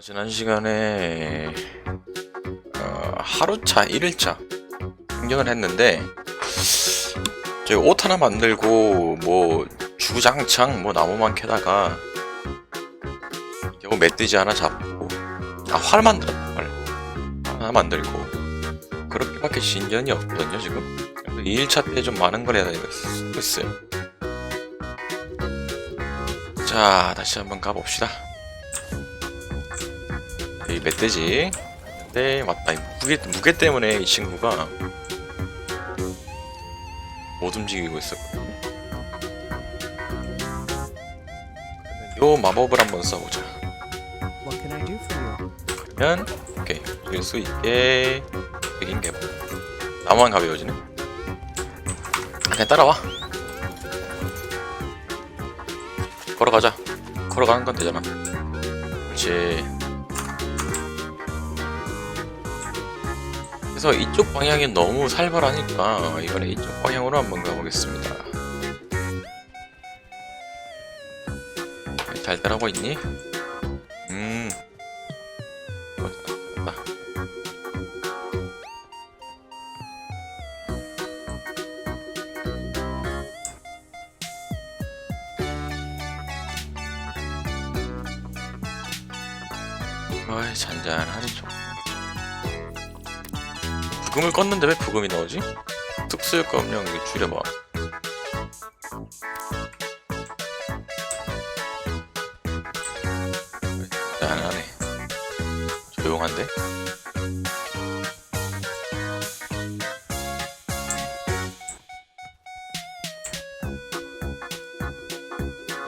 아, 지난 시간에 어, 하루차 1일차 흥정을 했는데 저희 옷 하나 만들고 뭐 주장창 뭐 나무만 캐다가 겨우 멧돼지 하나 잡고 아 활 만들었다 활. 하나 만들고. 그렇게밖에 진전이 없거든요 지금. 그래서 2일차 때 좀 많은 걸 해야 되겠어요. 자 다시 한번 가봅시다 이 멧돼지. 네 맞다. 이 무게, 무게 때문에 이 친구가 못 움직이고 있었거든요 요 마법을 한번 써보자? 그러면 오케이. 들수 있게 백인 개발 나무만 가벼워지네. 그냥 따라와. 걸어가자. 걸어가는 건 되잖아. 그렇지 그래서 이쪽 방향이 너무 살벌하니까 이번에 이쪽 방향으로 한번 가보겠습니다 잘 따라오고 있니? 껐는데 왜 부금이 나오지? 특수효과 음량 이거 줄여봐 잔잔하네 조용한데?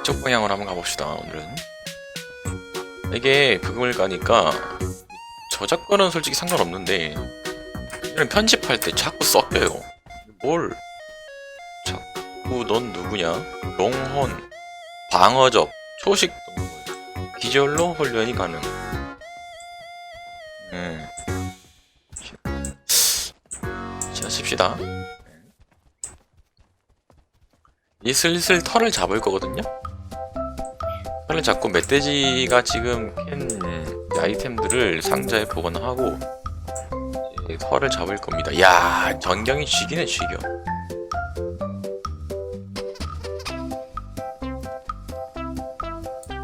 이쪽 방향으로 한번 가봅시다 오늘은 이게 부금을 가니까 저작권은 솔직히 상관없는데 이런 편집할 때 자꾸 섞여요. 뭘? 자꾸 넌 누구냐? 롱혼 방어적 초식. 동물 기절로 훈련이 가능. 음. 지나칩시다. 이 슬슬 털을 잡을 거거든요? 털을 잡고 멧돼지가 지금 캔이 아이템들을 상자에 보관하고 털을 잡을 겁니다 야 전경이 쥐기네 쥐겨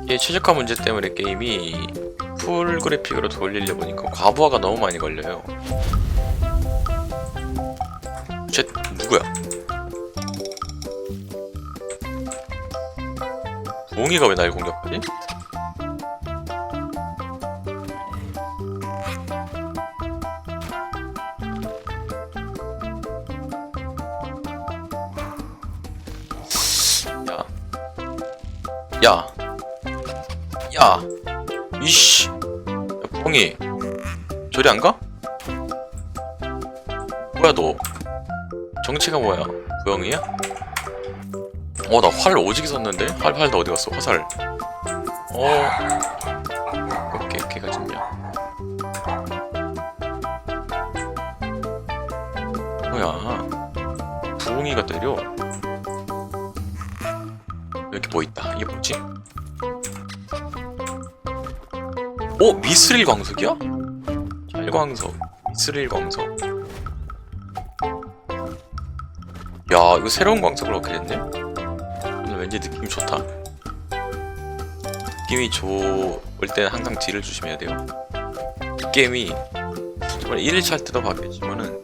이게 최적화 문제 때문에 게임이 풀 그래픽으로 돌리려 보니까 과부하가 너무 많이 걸려요. 쟤 누구야? 봉이가 왜 날 공격하지? 뽕이, 저리 안 가? 뭐야 너? 정체가 뭐야? 부영이야? 어, 나 활 오지게 썼는데? 활, 활, 너 어디 갔어? 화살. 어, 오! 미스릴 광석이야? 찰광석 미스릴 광석 야 이거 새로운 광석을 얻게 됐네? 왠지 느낌이 좋다 느낌이 좋을 때는 항상 딜을 조심해야 돼요 이 게임이 정말 1일차 할 때도 봤겠지만은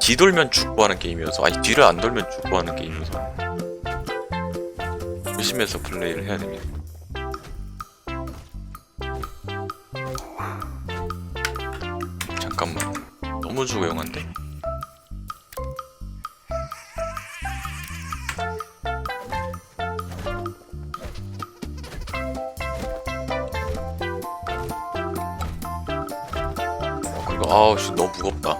뒤돌면 죽고 하는 게임이어서 아니 뒤를 안 돌면 죽고 하는 게임이어서 조심해서 플레이를 해야 됩니다 너무 조용한데? 어, 그리고 아우 씨 너무 무겁다.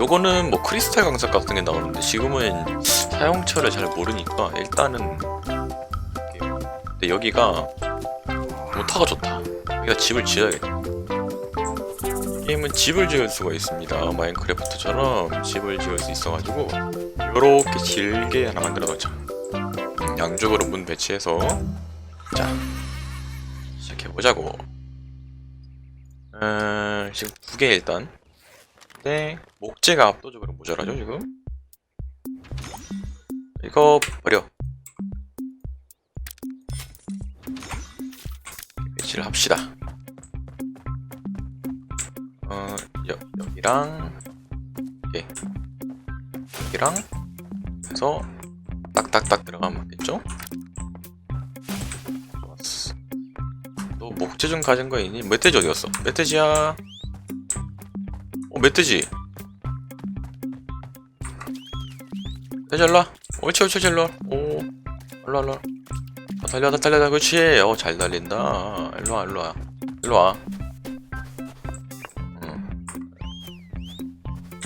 요거는 뭐 크리스탈 강석 같은 게 나오는데 지금은 사용처를 잘 모르니까 일단은 근데 여기가 모타가 좋다. 여기가 집을 지어야겠다 게임은 집을 지을 수가 있습니다 마인크래프트처럼 집을 지을 수 있어가지고 요렇게 길게 하나 만들어 놓자 음, 양쪽으로 문 배치해서 자, 시작해보자고. 음, 지금 두 개 일단. 근데, 목재가 압도적으로 모자라죠, 지금? 이거, 버려. 배치를 합시다. 어, 여, 여기랑, 여기. 여기랑, 해서, 딱딱딱 들어가면? 좋았어. 너 목재 좀 가진 거 있니? 멧돼지 어디 갔어? 멧돼지야. 어, 멧돼지. 일로와. 옳지, 옳지, 일로와. 오, 일로와, 일로와. 아, 달려, 달려, 달려, 그렇지. 어, 잘 달린다. 일로와, 일로와. 일로와.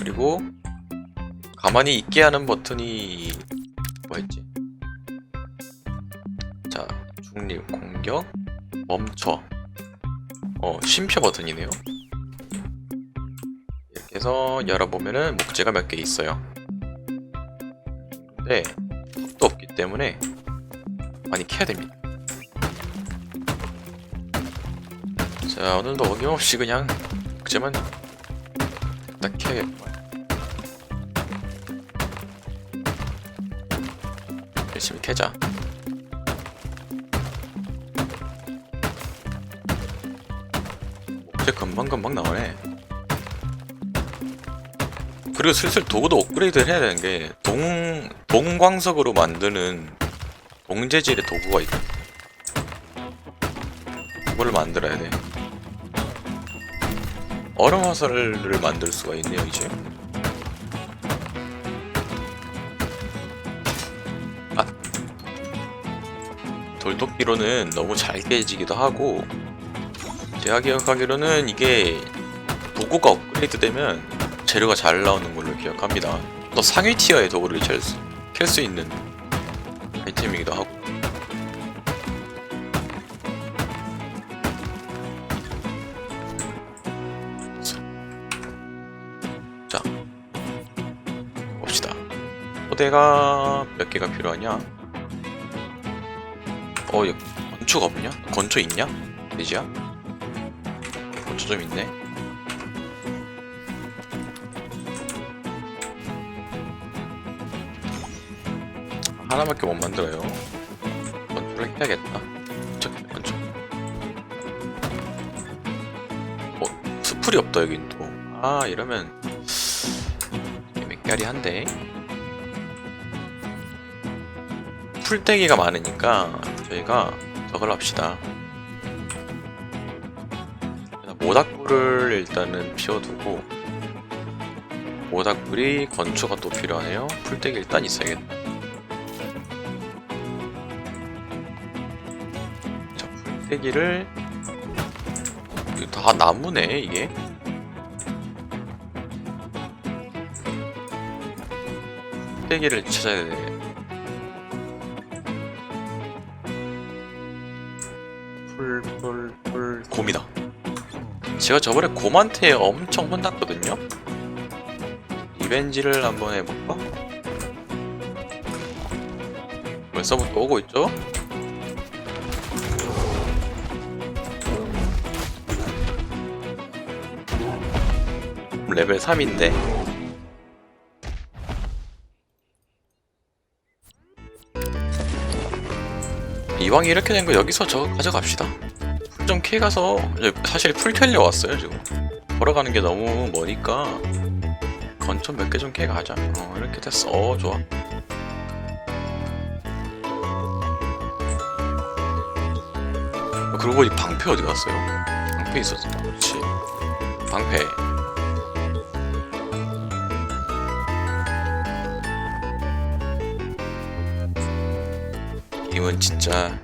그리고, 가만히 있게 하는 버튼이, 뭐였지? 자, 중립, 공격, 멈춰. 어, 쉼표 버튼이네요. 이렇게 해서 열어보면은 목재가 몇 개 있어요. 근데 턱도 없기 때문에 많이 캐야 됩니다. 자, 오늘도 어김없이 그냥 목재만 딱 캐야겠구만. 열심히 캐자. 목재 금방금방 나오네. 그리고 슬슬 도구도 업그레이드를 해야 되는 게 동, 동광석으로 만드는 동재질의 도구가 있다. 그거를 만들어야 돼. 얼음 화살을 만들 수가 있네요, 이제. 아. 돌도끼로는 너무 잘 깨지기도 하고, 제가 기억하기로는 이게 도구가 업그레이드 되면 재료가 잘 나오는 걸로 기억합니다. 또 상위 티어의 도구를 캘수 있는 아이템이기도 하고. 포대가 몇 개가 필요하냐? 어, 여기 건초가 없냐? 건초 있냐? 돼지야? 건초 좀 있네. 하나밖에 못 만들어요. 건초를 해야겠다. 저 건초. 어, 수풀이 없다 여긴 또. 아 이러면 맥가리 한데. 풀떼기가 많으니까 저희가 저걸 합시다. 모닥불을 일단은 피워두고 모닥불이 건초가 또 필요하네요. 풀떼기 일단 있어야겠다. 자, 풀떼기를 다 나무네 이게. 풀떼기를 찾아야 돼. 제가 저번에 곰한테 엄청 혼났거든요? 리벤지를 한번 해볼까? 벌써부터 오고 있죠? 레벨 3인데 이왕 이렇게 된 거 여기서 저거 가져갑시다 캐가서 이제 사실 풀 캐려 왔어요 지금. 걸어가는 게 너무 머니까 건천 몇개 좀 캐 가자. 어 이렇게 됐어. 어 좋아. 어, 그러고 보니 방패 어디 갔어요? 방패 있었어. 그렇지. 방패. 이건 진짜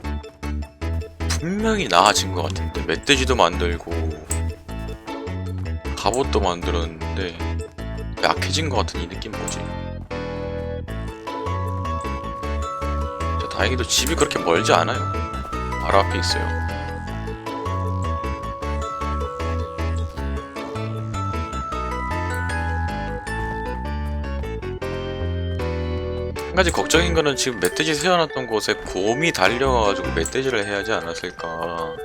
분명히 나아진 것 같은데 멧돼지도 만들고 갑옷도 만들었는데 약해진 것 같은 이 느낌 뭐지? 저 다행히도 집이 그렇게 멀지 않아요. 바로 앞에 있어요. 가지 걱정인 거는 지금 멧돼지 세워놨던 곳에 곰이 달려가지고 멧돼지를 해야 하지 않았을까.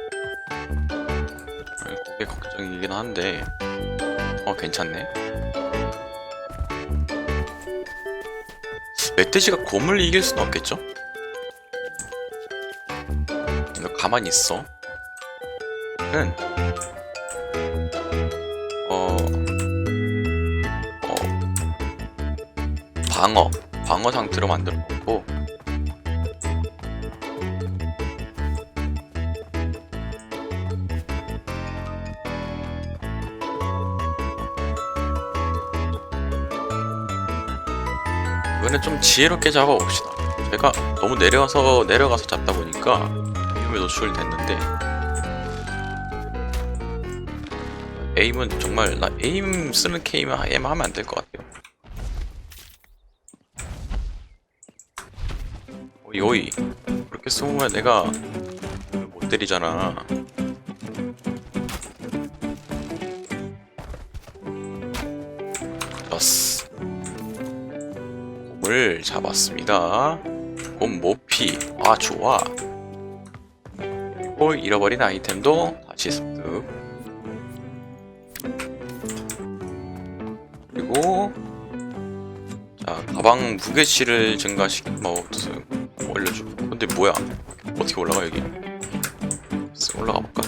그게 걱정이긴 한데, 어, 괜찮네. 멧돼지가 곰을 이길 수는 없겠죠? 이거 가만히 있어. 는, 어, 어, 방어, 방어 상태로 만들었고, 이번엔 좀 지혜롭게 잡아 봅시다. 제가 너무 내려서 내려가서 잡다 보니까 위험에 노출됐는데 에임은 정말 나 에임 쓰는 에임 하면 안 될 것 같아요. 오이 그렇게 숨으면 내가 못 때리잖아. 좋았어. 곰을 잡았습니다. 곰 모피. 아, 좋아. 그리고 잃어버린 아이템도 다시 습득. 그리고 자, 가방 무게치를 증가시킨 마우스 올려주고. 근데 뭐야? 어떻게 올라가 여기? 쓱 올라가 볼까?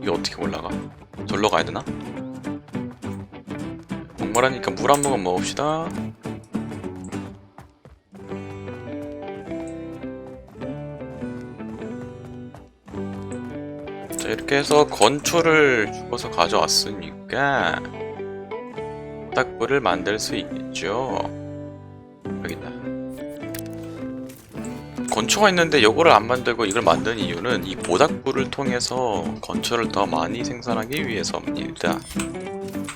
이게 어떻게 올라가? 절로 가야 되나? 목말하니까 물 한 모금 먹읍시다. 자, 이렇게 해서 건초를 주워서 가져왔으니까 모닥불을 만들 수 있겠죠. 건초가 있는데 요거를 안 만들고 이걸 만든 이유는 이 모닥불을 통해서 건초를 더 많이 생산하기 위해서입니다.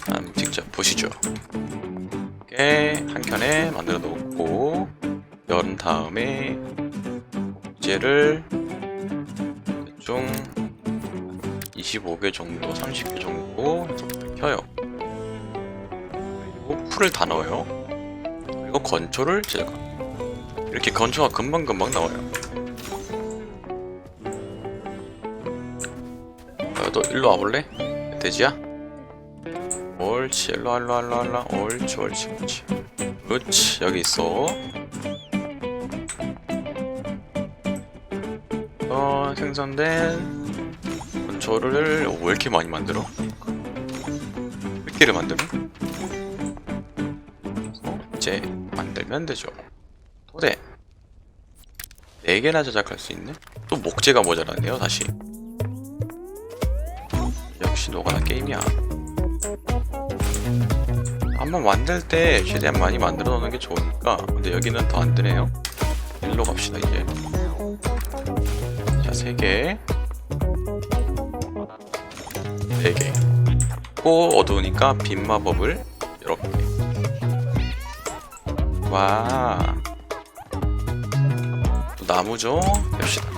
한번 직접 보시죠. 이렇게 한 켠에 만들어 놓고 연 다음에 목재를 대충 25개 정도, 30개 정도 켜요. 그리고 풀을 다 넣어요. 그리고 건초를 제거. 이렇게 건초가 금방금방 나와요. 어, 너 일로 와볼래? 돼지야? 옳지 일로 와 일로 와 일로 와 일로 와 옳지 옳지 옳지 그렇지 여기 있어 어 생성된 건초를 어, 왜 이렇게 많이 만들어? 몇 개를 만들어? 어, 이제 만들면 되죠 4개나 제작할 수 있네? 또 목재가 모자라네요 다시. 역시 노가다 게임이야. 한번 만들 때 최대한 많이 만들어 놓는 게 좋으니까 근데 여기는 더 안 되네요. 일로 갑시다 이제. 자 3개. 4개. 고 어두우니까 빛 마법을 이렇게. 와. 또 나무죠? 봅시다.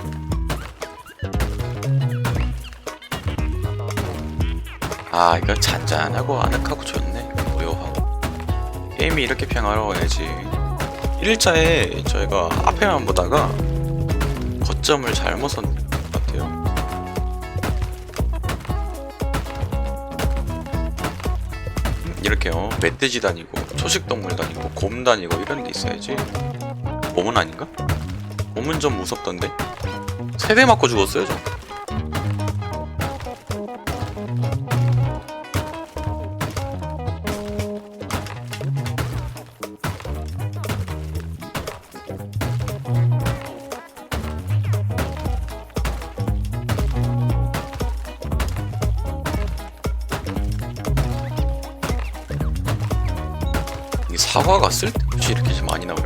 아 이거 잔잔하고 아늑하고 좋네. 고요하고. 게임이 이렇게 평화로워야지. 1일차에 저희가 앞에만 보다가 거점을 잘못 선택한 것 같아요. 이렇게요. 멧돼지 다니고 초식동물 다니고 곰 다니고 이런 데 있어야지. 곰은 아닌가? 곰은 좀 무섭던데? 세 대 맞고 죽었어요 저. 이 사과가 쓸데없이 이렇게 많이 나오려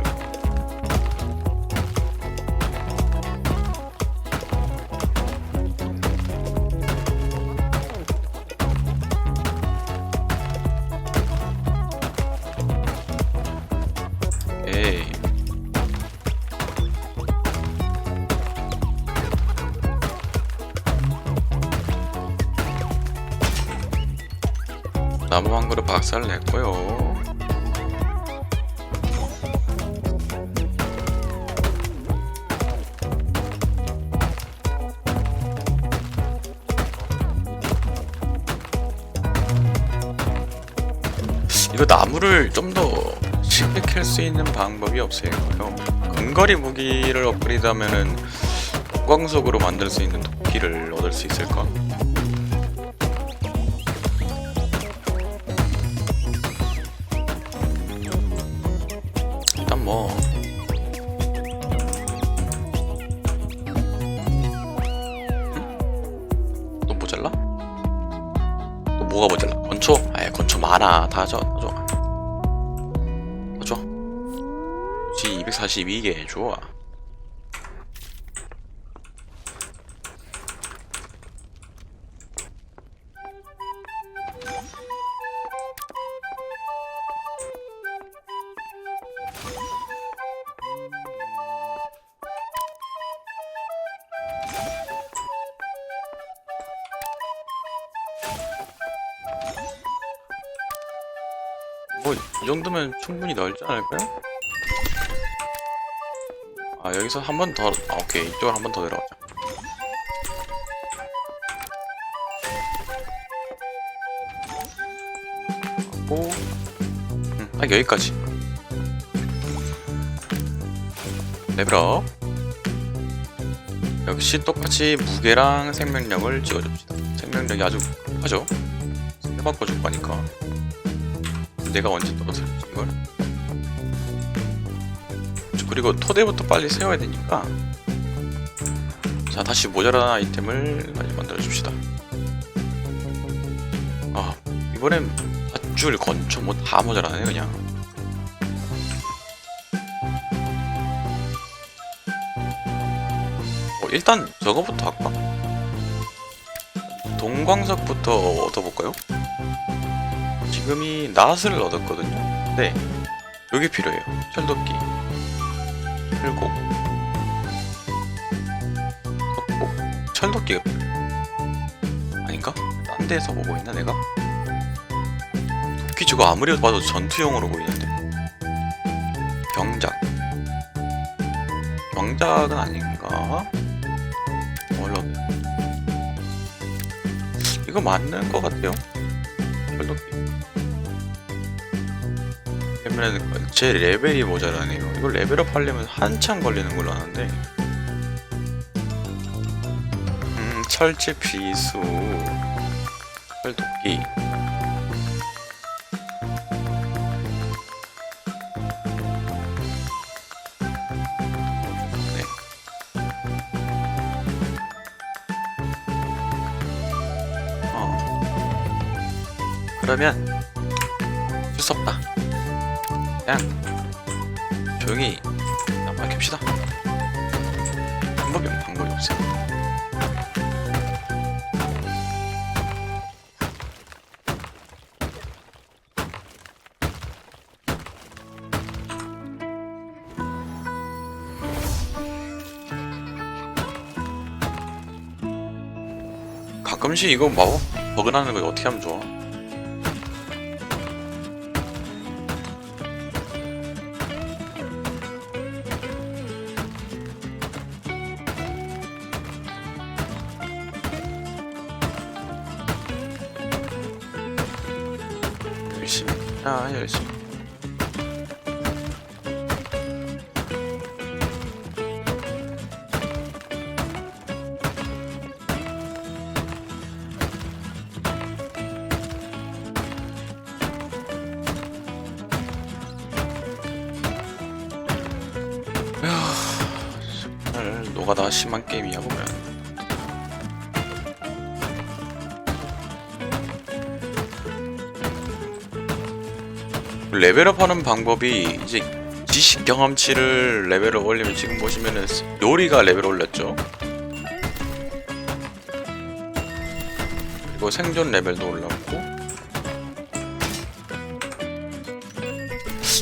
한 그릇 박살 냈고요. 이거 나무를 좀 더 쉽게 캘 수 있는 방법이 없을까요? 근거리 무기를 업그레이드하면은 광속으로 만들 수 있는 도끼를 얻을 수 있을까? 다 줘, 다 줘. 다 줘. 지 242개 좋아. 뭐 이 정도면 충분히 넓지 않을까요? 아 여기서 한 번 더 아, 오케이. 이쪽으로 한 번 더 내려가자. 하고 음, 딱 여기까지. 레벨업. 역시 똑같이 무게랑 생명력을 찍어줍시다. 생명력이 아주 하죠? 해바꿔 줄 거니까 내가 언제 떨어뜨렸지 이걸 그리고 토대부터 빨리 세워야 되니까 자 다시 모자란 아이템을 많이 만들어 줍시다 아 이번엔 밧줄 건초 뭐 다 모자라네 그냥 어, 일단 저거부터 할까? 동광석부터 얻어볼까요? 지금이 낫을 얻었거든요. 네, 여기 필요해요. 철도끼, 철곡, 석곡, 철도끼가 필요해요. 아닌가? 딴 데서 보고 있나 내가? 도끼 저거 아무리 봐도 전투용으로 보이는데. 경작. 경작은 아닌가? 얼른. 이거 맞는 것 같아요. 그러면 제 레벨이 모자라네요. 이걸 레벨업 하려면 한참 걸리는 걸로 아는데. 음, 철제 비수, 철도끼. 네. 어. 그러면 그냥 조용히 그냥 밝힙시다. 방법이 방법이 없어요. 가끔씩 이거 마법 버그나는 거 어떻게 하면 좋아? 열심히 아 열심히 정말 노가다 심한 게임이야 보면 레벨업 하는 방법이 이제 지식 경험치를 레벨업 올리면 지금 보시면은 요리가 레벨 올렸죠? 그리고 생존 레벨도 올랐고.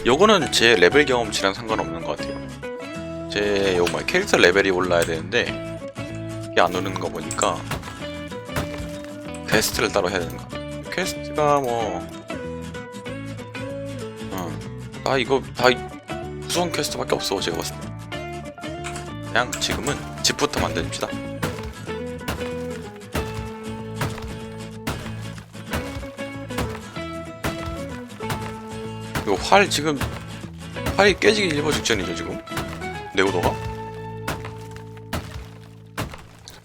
요거는 제 레벨 경험치랑 상관없는 것 같아요. 제 요거 캐릭터 레벨이 올라야 되는데 이게 안 오르는 거 보니까 퀘스트를 따로 해야 되는 거 퀘스트가 뭐 어, 아 이거 다 무서운 퀘스트밖에 없어 제가 봤을 때. 그냥 지금은 집부터 만듭시다. 이거 활 지금 활이 깨지기 일보 직전이죠 지금? 네고도가?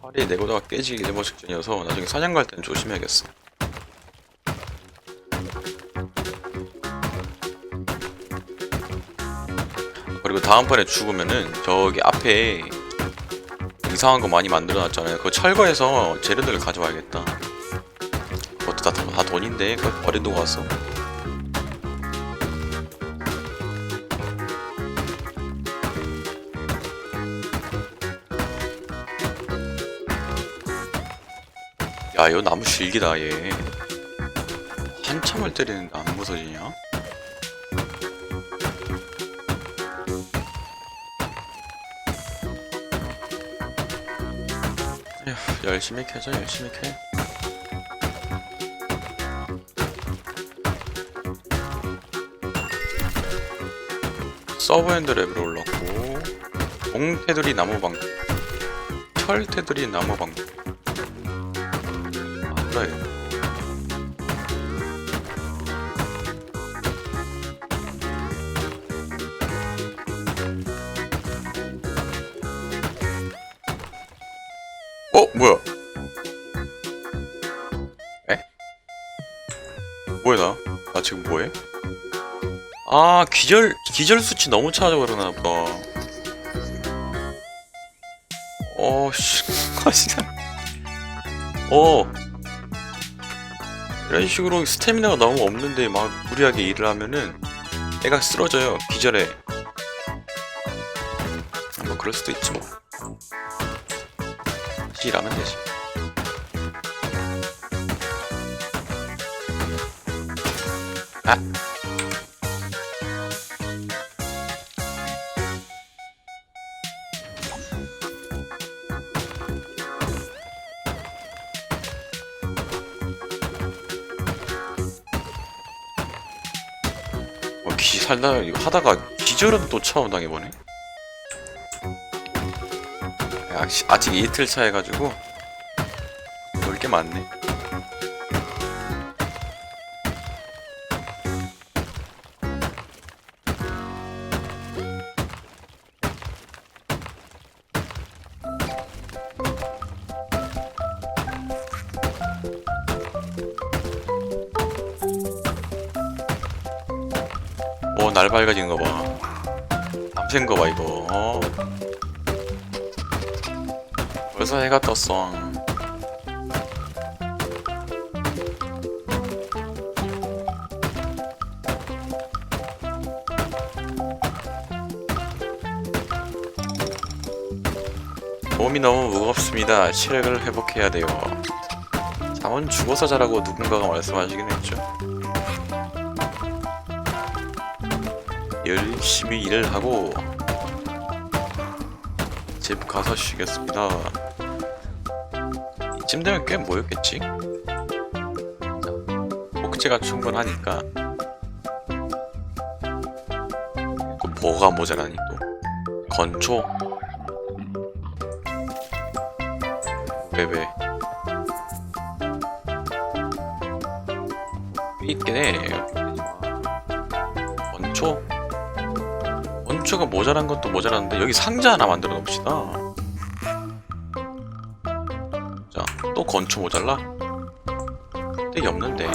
활이 네고도가 깨지기 일보 직전이어서 나중에 사냥 갈 때는 조심해야겠어 그리고 다음번에 죽으면은 저기 앞에 이상한 거 많이 만들어놨잖아요. 그 철거해서 재료들을 가져와야겠다. 그것도 다, 다 돈인데 그거 버리고 갔어 야 이거 나무 실기다 얘. 한참을 때리는데 안 부서지냐? 열심히 캐자 열심히 캐. 서브 핸드 레벨 올랐고 공테두리 나무방패 철테두리 나무방 뭐야 나? 나 지금 뭐해? 아 기절 기절 수치 너무 그러나 보다. 어 씨. 아 진짜. 어. 이런 식으로 스태미나가 너무 없는데 막 무리하게 일을 하면은 애가 쓰러져요 기절해 뭐 그럴 수도 있지 뭐. 일하면 되지 어, 기 살다 하다가 기절은 또 처음 당해보네. 아직 이틀 차 해가지고 볼게 많네. 어, 날 밝아지는 거 봐. 밤샌 거 봐, 이거. 어. 벌써 해가 떴어. 몸이 너무 무겁습니다. 체력을 회복해야 돼요. 잠은 죽어서 자라고 누군가가 말씀하시긴 했죠. 열심히 일을 하고 집 가서 쉬겠습니다. 이쯤 되면 꽤 모였겠지? 자, 복제가 충분하니까 그 뭐가 모자라니 또 건초 왜 왜? 있긴 해. 건초? 원초가 모자란 것도 모자란데 여기 상자 하나 만들어 놓읍시다. 자, 또 건초 모자라? 되게 없는데.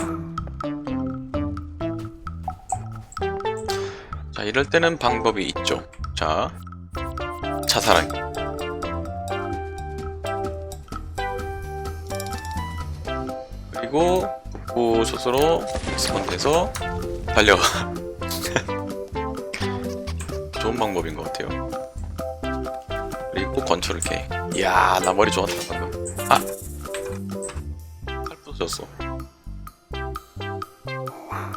자, 이럴 때는 방법이 있죠. 자, 자살하기. 그리고 북부 소스로 스폰돼서 달려가. 좋은 방법인 것 같아요. 그리고 건초를 캐. 이야, 나 머리 좋았다 방금. 아, 칼 부서졌어.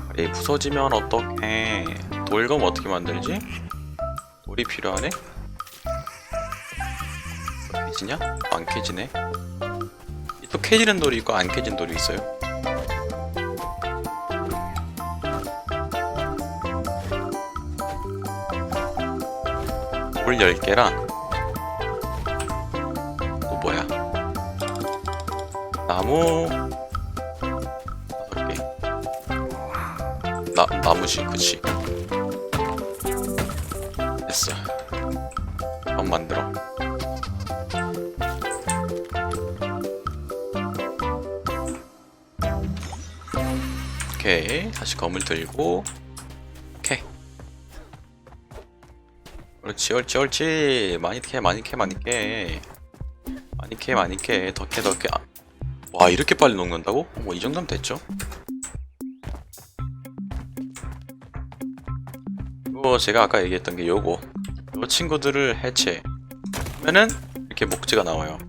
다리 부서지면 어떡해? 돌검 어떻게 만들지? 돌이 필요하네. 캐지냐? 안 캐지네. 또 캐지는 돌이 있고 안 캐진 돌이 있어요. 돌 10개랑 또 뭐야 나무 5개 나, 나무지 그치 됐어. 전 만들어. 오케이. 다시 검을 들고. 옳지, 옳지, 옳지. 많이 캐, 많이 캐, 많이 캐. 많이 캐, 많이 캐. 더 캐, 더 캐. 아, 와, 이렇게 빨리 녹는다고? 뭐, 이 정도면 됐죠? 이거 제가 아까 얘기했던 게 요거. 요 친구들을 해체. 하면은, 이렇게 목재가 나와요.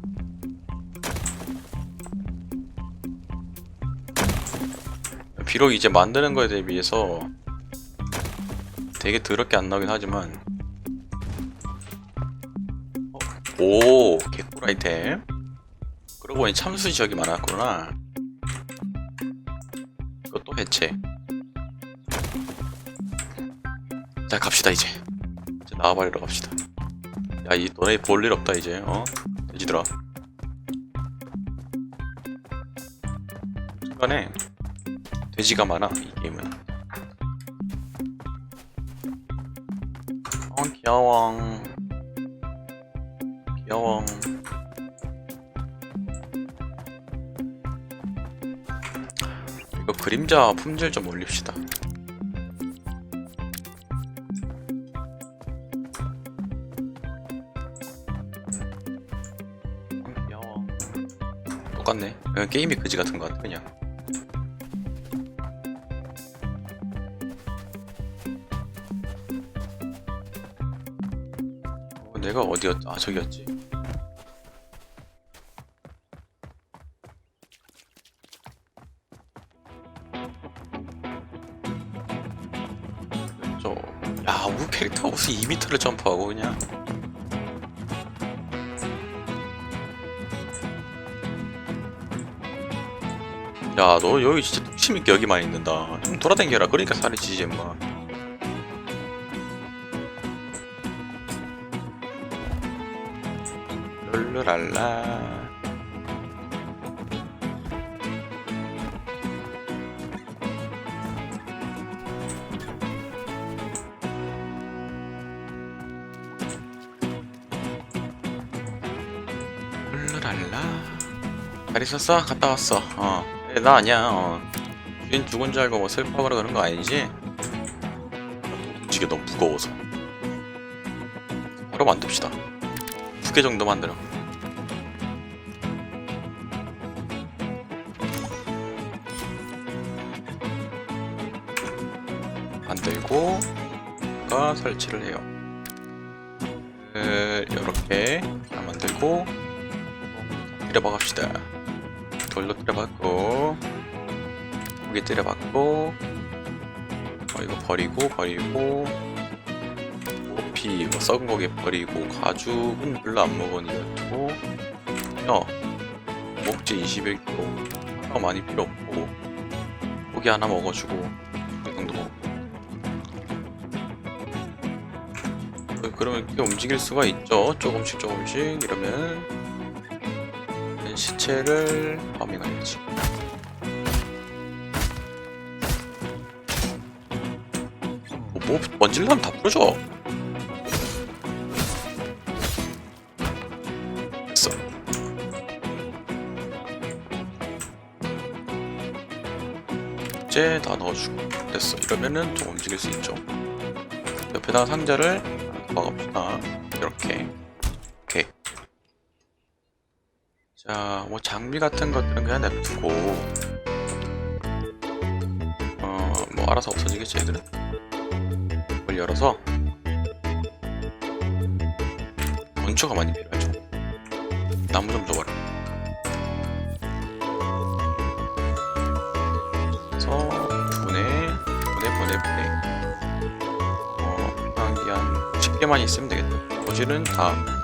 비록 이제 만드는 거에 대비해서 되게 더럽게 안 나오긴 하지만 오 개꿀 아이템. 그러고 보니 참수 지역이 많았구나. 이것도 해체. 자 갑시다 이제. 이제 나와버리러 갑시다. 야 이 너네 볼 일 없다 이제 어? 돼지들아. 중간에 돼지가 많아 이 게임은. 어 귀여워 귀 여워 이거 그림자 품질 좀 올립시다 어, 귀여워 똑같네 게임이 그지 같은 것 같아 그냥 어, 내가 어디였? 아 저기였지. 무슨 2m를 점프하고 그냥. 야, 너 여기 진짜 뚝심 있게 여기만 있는다. 좀 돌아다녀라. 그러니까 살이 찌지, 마. 룰루랄라 룰루랄라 있었어? 갔다 왔어 어. 에, 나 아니야 어. 주인 죽은 줄 알고 뭐 슬퍼하거나 그런 거 아니지? 움직여 너무 무거워서 바로 만듭시다 두 개 정도 만들어. 만들고 가 설치를 해요. 이렇게 만들고 때려박읍시다. 돌로 때려박고 고기 때려박고 어, 이거 버리고 버리고 고피 뭐 썩은 고기 버리고 가죽은 별로 안 먹으니고 야 목재 21kg 하나 많이 필요 없고 고기 하나 먹어주고 이 정도 먹고. 어, 그러면 이렇게 움직일 수가 있죠? 조금씩 조금씩 이러면 시체를 파밍해야지 뭐, 뭐 먼질라면 다 부러져 됐어. 이제 다 넣어주고 됐어. 이러면은 좀 움직일 수 있죠. 옆에다가 상자를 박읍시다. 이렇게. 오케이. 자, 뭐 장비 같은 것들은 그냥 냅두고 어, 뭐 알아서 없어지겠지 얘들은. 이걸 열어서 건초가 많이 필요하죠. 나무 좀 줘봐라. 그래서 분해, 분해, 분해, 분해. 어, 게한 10개만 있으면 되겠다. 나머지는 다.